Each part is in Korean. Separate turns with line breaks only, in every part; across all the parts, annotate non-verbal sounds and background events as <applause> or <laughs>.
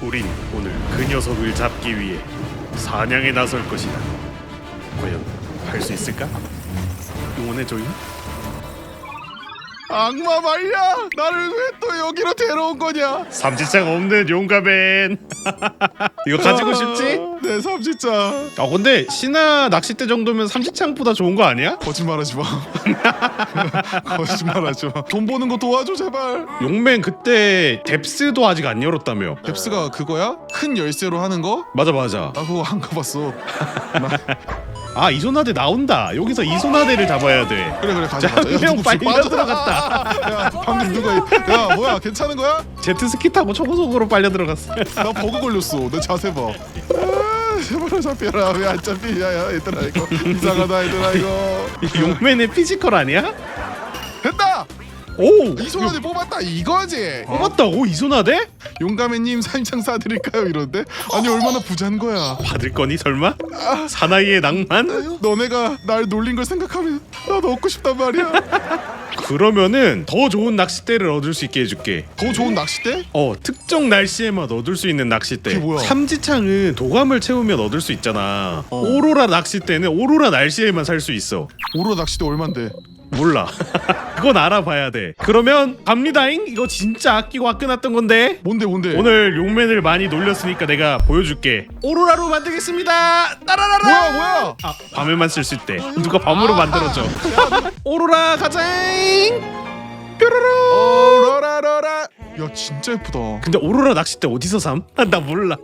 우린 오늘 그 녀석을 잡기 위해 사냥에 나설 것이다. 과연 할 수 있을까? 응원해줘요.
악마 말이야 나를 왜 또 여기로 데려온 거냐
삼지창 없는 용가맨. 이거 가지고 싶지?
내 삼지창
아 근데 신화 낚싯대 정도면 삼지창보다 좋은 거 아니야?
거짓말하지 마 <laughs> 거짓말하지 마돈 버는 거 도와줘 제발
용맨 그때 뎁스도 아직 안 열었다며.
뎁스가 그거야? 큰 열쇠로 하는 거?
맞아 맞아.
나 그거 안 가봤어 <laughs>
아 이소나대 나온다. 여기서 이소나대를 잡아야 돼.
그래 그래 가자 가자
형
누구
빨리
빠져
들어갔다. <laughs>
야 방금 누가 이- 야 뭐야 괜찮은 거야?
제트스키 타고 초고속으로 빨려 들어갔어.
나 버그 걸렸어 내 자세 봐 아, 제발 잡혀라 왜 안 잡히냐 야 얘들아 이거 이상하다 얘들아 이거
용맨의 피지컬 아니야? 오
이소나대 뽑았다 이거지
뽑았다고 이소나대?
용감해님 살짝 사드릴까요 이런데 아니 얼마나 부자인 거야
받을 거니 설마? 사나이의 낭만?
너네가 날 놀린 걸 생각하면 나도 얻고 싶단 말이야 <laughs>
그러면은 더 좋은 낚싯대를 얻을 수 있게 해줄게.
더 좋은 낚싯대?
어 특정 날씨에만 얻을 수 있는 낚싯대.
그게 뭐야?
삼지창은 도감을 채우면 얻을 수 있잖아.
어.
오로라 낚싯대는 오로라 날씨에만 살 수 있어.
오로 낚싯대 얼만데
몰라. <laughs> 그건 알아봐야 돼. 그러면 갑니다잉. 이거 진짜 아끼고 아껴놨던 건데.
뭔데 뭔데
오늘 용맨을 많이 놀렸으니까 내가 보여줄게. 오로라로 만들겠습니다. 따라라라.
뭐야 뭐야
아 밤에만 쓸 수 있대. 누가 밤으로 만들어줘. <laughs> 오로라 가자잉. 뾰로로.
오라라라라 야 진짜 예쁘다
근데 오로라 낚싯대 어디서 삼? 아, <laughs> 나 몰라.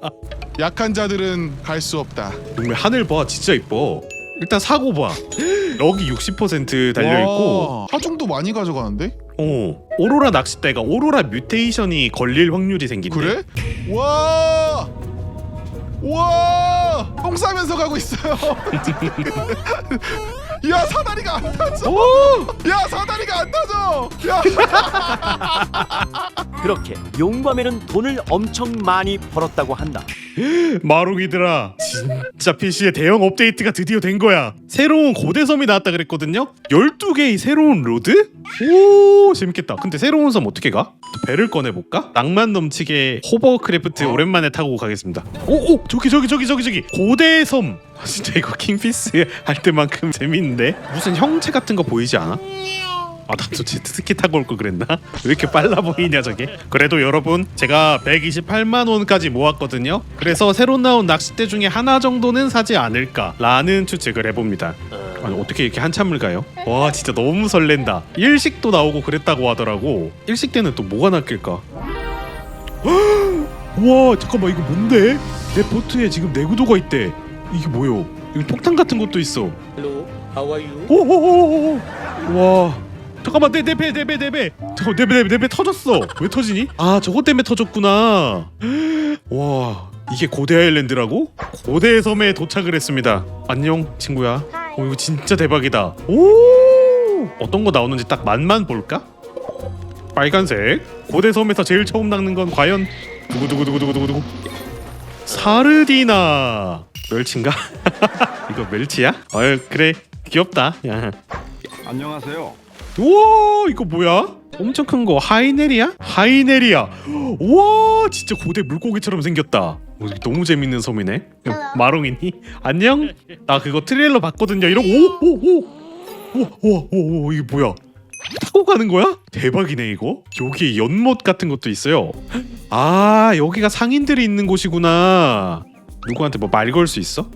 약한 자들은 갈 수 없다
용맨 하늘 봐, 진짜 이뻐. 일단 사고 봐. 여기 60% 달려 있고.
와, 하중도 많이 가져가는데?
어. 오로라 낚싯대가 오로라 뮤테이션이 걸릴 확률이 생긴대.
그래? 와! 와! 똥 싸면서 가고 있어요. <laughs> 야 사다리가 안 타져.
오!
야 사다리가 안 타져. 야 <laughs>
그렇게 용감에는 돈을 엄청 많이 벌었다고 한다.
마롱이들아 진짜 PC에 대형 업데이트가 드디어 된 거야 새로운 고대섬이 나왔다 그랬거든요 12개의 새로운 로드? 오 재밌겠다 근데 새로운 섬 어떻게 가? 또 배를 꺼내볼까? 낭만 넘치게 호버크래프트 오랜만에 타고 가겠습니다 오오 저기 저기 저기 저기 저기 고대섬 아, 진짜 이거 킹피스 <laughs> 할 때만큼 재밌는데 무슨 형체 같은 거 보이지 않아? 아 나도 제트스키 타고 올 걸 그랬나? 왜 이렇게 빨라 보이냐 저게 그래도 여러분 제가 128만 원까지 모았거든요 그래서 새로 나온 낚싯대 중에 하나 정도는 사지 않을까 라는 추측을 해봅니다 아니 어떻게 이렇게 한참을 가요? 와 진짜 너무 설렌다 일식도 나오고 그랬다고 하더라고 일식 때는 또 뭐가 낚일까? <gasps> 와 잠깐만 이거 뭔데? 내 보트에 지금 내구도가 있대 이게 뭐요? 이거 폭탄 같은 것도 있어
Hello, how are you?
오오오오 와 잠깐만 내 내 배 내 배 내배. 저거 내배내 배 터졌어. 왜 터지니? 아 저것 때문에 터졌구나. 와 이게 고대 아일랜드라고? 고대 섬에 도착을 했습니다. 안녕 친구야. 오 이거 진짜 대박이다. 오! 어떤 거 나오는지 딱 맛만 볼까? 빨간색. 고대 섬에서 제일 처음 낚는 건 과연 두구두구두구두구두구 사르디나. 멸치인가? <laughs> 이거 멸치야? 어유 그래. 귀엽다. 야. <laughs>
안녕하세요.
우와 이거 뭐야? 엄청 큰 거 하이네리아? 하이네리아 와 진짜 고대 물고기처럼 생겼다 너무 재밌는 섬이네 야, 마롱이니? 안녕? 나 그거 트레일러 봤거든요 이러고 오오오 오오오 이게 뭐야 타고 가는 거야? 대박이네 이거 여기 연못 같은 것도 있어요 아 여기가 상인들이 있는 곳이구나 누구한테 뭐 말 걸 수 있어?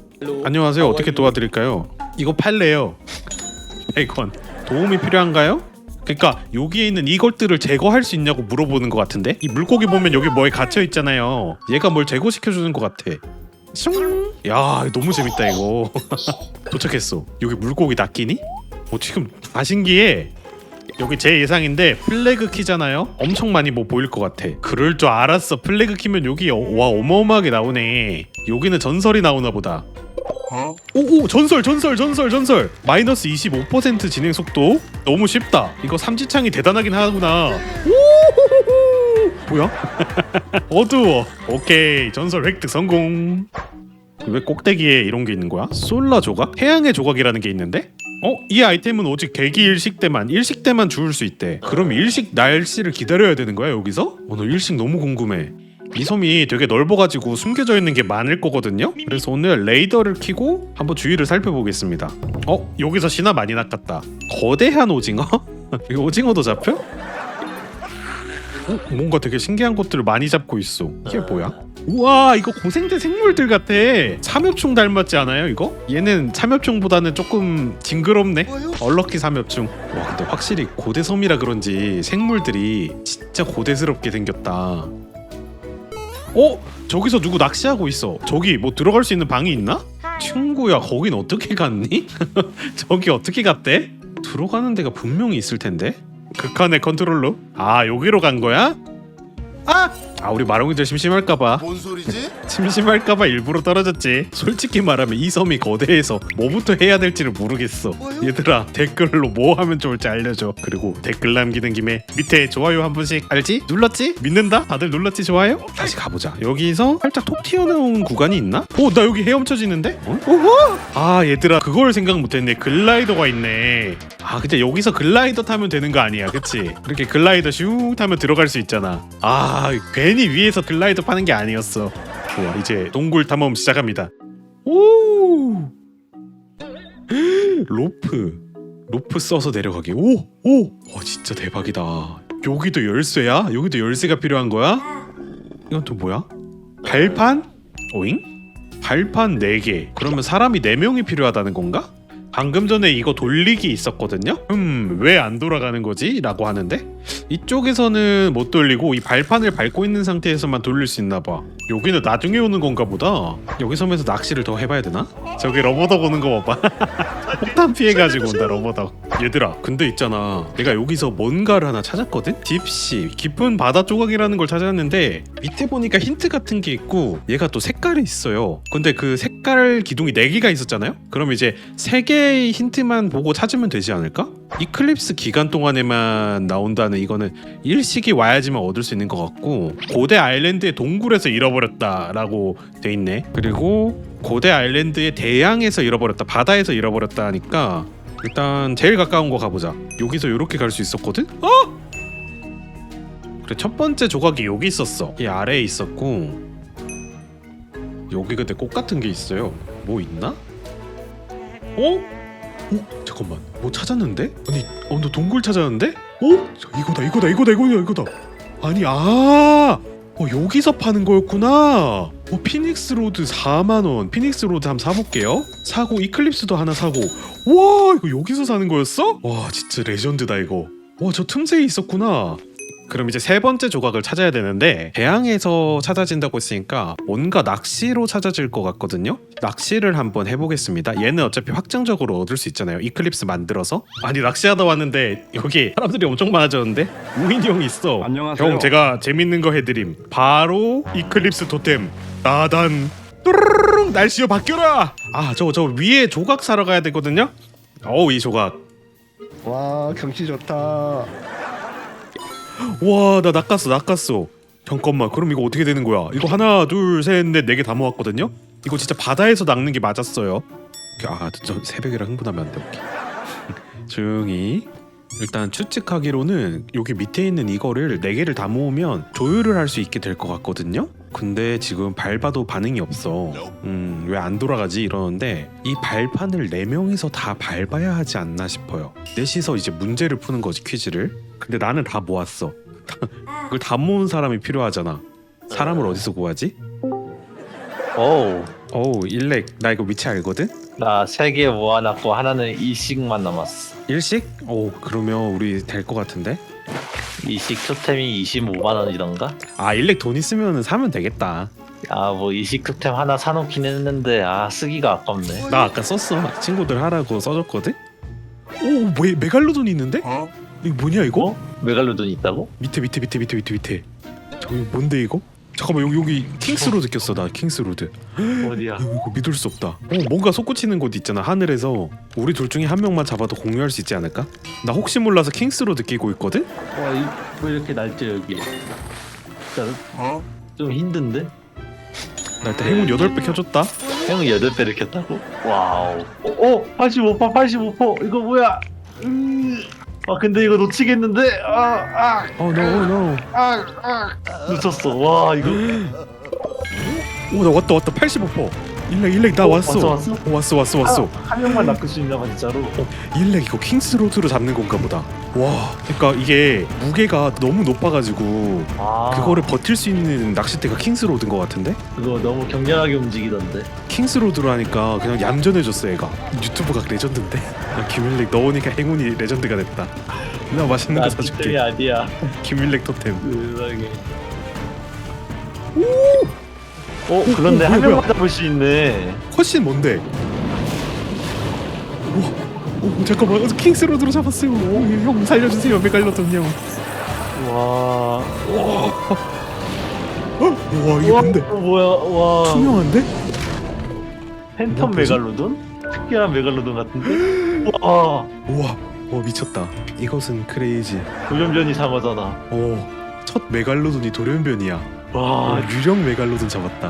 안녕하세요. 어떻게
you?
도와드릴까요? 이거 팔래요. <laughs> 100원. 도움이 필요한가요? 그러니까 여기에 있는 이것들을 제거할 수 있냐고 물어보는 것 같은데 이 물고기 보면 여기 뭐에 갇혀 있잖아요. 얘가 뭘 제거시켜 주는 것 같아. 슝. 야 너무 재밌다 이거. <laughs> 도착했어. 여기 물고기 낚이니? 어 지금 다 신기해. 여기 제 예상인데 플래그 키잖아요. 엄청 많이 뭐 보일 것 같아. 그럴 줄 알았어. 플래그 키면 여기 어, 와 어마어마하게 나오네. 여기는 전설이 나오나 보다. 오오 전설 전설 전설 전설. 마이너스 25% 진행 속도. 너무 쉽다. 이거 삼지창이 대단하긴 하구나. 오 뭐야? <laughs> 어두워. 오케이. 전설 획득 성공. 왜 꼭대기에 이런 게 있는 거야? 솔라 조각? 해양의 조각이라는 게 있는데? 어? 이 아이템은 오직 대기 일식 때만 일식 때만 주울 수 있대. 그럼 일식 날씨를 기다려야 되는 거야 여기서? 오늘 일식 너무 궁금해 이 섬이 되게 넓어가지고 숨겨져 있는 게 많을 거거든요. 그래서 오늘 레이더를 켜고 한번 주위를 살펴보겠습니다. 어 여기서 신화 많이 낚았다. 거대한 오징어? <laughs> 이 오징어도 잡혀? 어, 뭔가 되게 신기한 것들을 많이 잡고 있어. 이게 뭐야? 우와 이거 고생된 생물들 같아. 참엽충 닮았지 않아요 이거? 얘는 참엽충보다는 조금 징그럽네. 얼럭키 삼엽충. 와 근데 확실히 고대 섬이라 그런지 생물들이 진짜 고대스럽게 생겼다. 어? 저기서 누구 낚시하고 있어. 저기 뭐 들어갈 수 있는 방이 있나? 친구야 거긴 어떻게 갔니? <laughs> 저기 어떻게 갔대? 들어가는 데가 분명히 있을 텐데. 극한의 컨트롤러. 아 여기로 간 거야? 아! 아 우리 마롱이들 심심할까봐
뭔 소리지? <laughs>
심심할까봐 일부러 떨어졌지 솔직히 말하면 이 섬이 거대해서 뭐부터 해야 될지를 모르겠어 얘들아 댓글로 뭐 하면 좋을지 알려줘 그리고 댓글 남기는 김에 밑에 좋아요 한 번씩 알지? 눌렀지? 믿는다? 다들 눌렀지 좋아요? 다시 가보자 여기서 살짝 톡 튀어나온 구간이 있나? 오 나 여기 헤엄쳐지는데? 어? 오호! 아 얘들아 그걸 생각 못했네 글라이더가 있네 아 근데 여기서 글라이더 타면 되는 거 아니야 그치? 이렇게 글라이더 슝 타면 들어갈 수 있잖아 아 괜히 위에서 글라이더 파는 게 아니었어 좋아 이제 동굴 탐험 시작합니다 오 <gasps> 로프 로프 써서 내려가기 오 오 와 진짜 대박이다 여기도 열쇠야? 여기도 열쇠가 필요한 거야? 이건 또 뭐야? 발판? 오잉? 발판 4개 그러면 사람이 4명이 필요하다는 건가? 방금 전에 이거 돌리기 있었거든요? 음, 왜 안 돌아가는 거지? 라고 하는데 이쪽에서는 못 돌리고 이 발판을 밟고 있는 상태에서만 돌릴 수 있나 봐. 여기는 나중에 오는 건가 보다. 여기 섬에서 낚시를 더 해봐야 되나? 저기 러버덕 오는 거 봐봐. <laughs> 폭탄 피해가지고 온다 러버덕. 얘들아, 근데 있잖아. 내가 여기서 뭔가를 하나 찾았거든? 딥시, 깊은 바다 조각이라는 걸 찾았는데 밑에 보니까 힌트 같은 게 있고 얘가 또 색깔이 있어요. 근데 그 색깔 기둥이 4개가 있었잖아요? 그럼 이제 3개의 힌트만 보고 찾으면 되지 않을까? 이클립스 기간 동안에만 나온다는 이거는 일식이 와야지만 얻을 수 있는 것 같고 고대 아일랜드의 동굴에서 잃어버렸다라고 돼 있네. 그리고 고대 아일랜드의 대양에서 잃어버렸다, 바다에서 잃어버렸다 하니까 일단 제일 가까운 거 가보자. 여기서 이렇게 갈 수 있었거든? 어? 그래 첫 번째 조각이 여기 있었어. 이 아래에 있었고 여기 근데 꽃 같은 게 있어요. 뭐 있나? 어? 어? 잠깐만 뭐 찾았는데? 아니 어 너 동굴 찾았는데? 어? 저 이거다 이거다 이거다 이거다 이거다 아니 아 어, 여기서 파는 거였구나 어, 피닉스 로드 4만원 피닉스 로드 한번 사볼게요 사고 이클립스도 하나 사고 와 이거 여기서 사는 거였어? 와 진짜 레전드다 이거 와 저 틈새에 있었구나 그럼 이제 세 번째 조각을 찾아야 되는데 대양에서 찾아진다고 했으니까 뭔가 낚시로 찾아질 것 같거든요. 낚시를 한번 해보겠습니다. 얘는 어차피 확정적으로 얻을 수 있잖아요. 이클립스 만들어서. 아니 낚시하다 왔는데 여기 사람들이 엄청 많아졌는데 우인이 형 있어.
안녕하세요.
형 제가 재밌는 거 해드림. 바로 이클립스 토템 나단. 뚜루루루 날씨여 바뀌어라. 아 저 저 위에 조각 사러 가야 되거든요. 어우 이 조각.
와 경치 좋다.
와 나 낚았어 낚았어. 잠깐만 그럼 이거 어떻게 되는 거야? 이거 하나 둘 셋 넷 네 개 다 모았거든요? 이거 진짜 바다에서 낚는 게 맞았어요. 아 저 새벽이라 흥분하면 안 돼. 오케이. <laughs> 조용히. 일단 추측하기로는 여기 밑에 있는 이거를 네 개를 다 모으면 조율을 할 수 있게 될 것 같거든요 근데 지금 밟아도 반응이 없어. 음 왜 안 돌아가지? 이러는데 이 발판을 네 명이서 다 밟아야 하지 않나 싶어요. 넷이서 이제 문제를 푸는 거지 퀴즈를. 근데 나는 다 모았어. <laughs> 그걸 다 모은 사람이 필요하잖아. 사람을 어디서 구하지?
오우.
어우 일렉. 나 이거 위치 알거든?
나 세 개 모아놨고 하나는 이식만 남았어.
일식? 오 그러면 우리 될 것 같은데?
이식 토템이 25만 원이던가?
아 일렉 돈 있으면 사면 되겠다
아 뭐 이식 토템 하나 사놓긴 했는데 아 쓰기가 아깝네
나 아까 썼어 친구들 하라고 써줬거든? 오 뭐, 메갈로돈 있는데?
어?
이거 뭐냐 이거?
어? 메갈로돈 있다고?
밑에 밑에 밑에 밑에 밑에 밑에 저기 뭔데 이거? 잠깐만 여기 여기 킹스로드 꼈어 나 킹스로드
어디야 <gasps>
이거, 이거 믿을 수 없다 어 뭔가 솟구치는 곳 있잖아 하늘에서 우리 둘 중에 한 명만 잡아도 공유할 수 있지 않을까? 나 혹시 몰라서 킹스로드 끼고 있거든?
와왜 이렇게 날짜 여기 진짜
어?
좀 힘든데?
나 일단 행운 8배 켜줬다
형은 8배를 켰다고? 와우 어? 어? 85% 85% 이거 뭐야? 음... 아 근데 이거 놓치겠는데 아아
어노 노.
아, 아. 놓쳤어 와 이거
오 나 왔다 왔다 85%. 일렉 일렉 나
어,
왔어.
왔어, 왔어?
어, 왔어 왔어 왔어.
한 명만 낚을 수 있나 봐 진짜로
일렉 이거 킹스 로드로 잡는 건가 보다. 와, 그러니까 이게 무게가 너무 높아가지고
아
그거를 버틸 수 있는 낚싯대가 킹스 로드인 것 같은데?
그거 너무 격렬하게 움직이던데
킹스 로드로 하니까 그냥 얌전해졌어 얘가. 유튜브가 레전드인데? 야, 김일렉 넣으니까 행운이 레전드가 됐다. 나 맛있는
거나
사줄게.
아니야
김일렉 토템. <laughs>
세상에 오! 어 그런데
오,
한
뭐야,
명만 잡을 수 있네
컷신 뭔데? 우와, 오, 잠깐만 킹스 로드로 잡았어요. 오, 형 살려주세요 메갈로돈 형.
와
우와 이게
우와,
뭔데?
어, 뭐야 와
투명한데?
팬텀
뭐지?
메갈로돈? 특이한 메갈로돈 같은데? <gasps> 와
우와, 와 미쳤다. 이것은 크레이지.
돌연변이 상어잖아
오, 첫 메갈로돈이 돌연변이야.
와
와, 유령 메갈로돈 잡았다.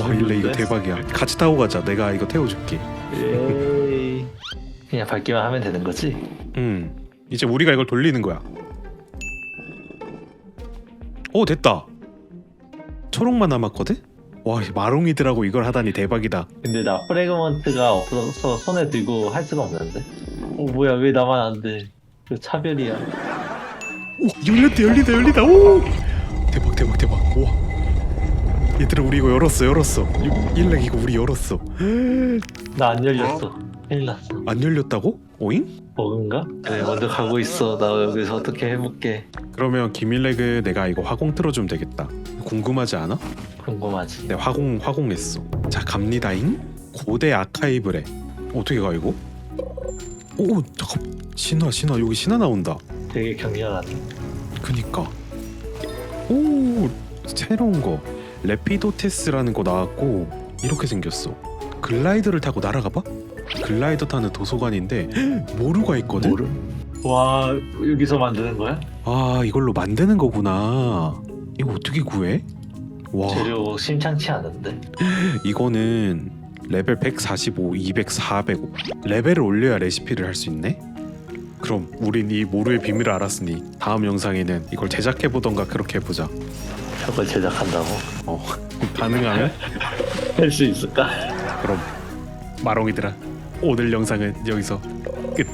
와, 일레 이거? 대박이야. 같이 타고 가자. 내가 이거 태워줄게.
에이 그냥 밟기만 하면 되는 거지?
음, 이제 우리가 이걸 돌리는 거야. 오, 됐다. 초록만 남았거든? 와, 이 마롱이들하고 이걸 하다니 대박이다.
근데 나 프레그먼트가 없어서 손에 들고 할 수가 없는데 어 뭐야 왜 나만 안 돼 그 차별이야
오, 열렸다, 열리다, 열리다. 오, 대박, 대박, 대박. 얘들아, 우리 이거 열었어, 열었어. 일렉 이거 우리 열었어.
나 안 열렸어 큰일 났어
안 열렸다고? 오잉?
버그인가? 그래 먼저 가고 있어 나 여기서 어떻게 해볼게
그러면 김일렉을 내가 이거 화공 틀어주면 되겠다. 궁금하지 않아?
궁금하지
내 화공 화공했어. 자 갑니다잉. 고대 아카이브래. 어떻게 가 이거? 오 잠깐 신화 신화 여기 신화 나온다.
되게 격렬하네
그니까. 오 새로운 거 레피도테스라는 거 나왔고 이렇게 생겼어. 글라이더를 타고 날아가 봐. 글라이더 타는 도서관인데 모루가 있거든.
뭐를? 와 여기서 만드는 거야?
아 이걸로 만드는 거구나. 이거 어떻게 구해? 와
재료 심창치 않은데
이거는 레벨 145, 200, 405 레벨을 올려야 레시피를 할 수 있네. 그럼 우린 이 모루의 비밀을 알았으니 다음 영상에는 이걸 제작해 보던가 그렇게 해보자.
저걸 제작한다고?
어 가능하면
할 수 있을까?
그럼 마롱이들아 오늘 영상은 여기서 끝.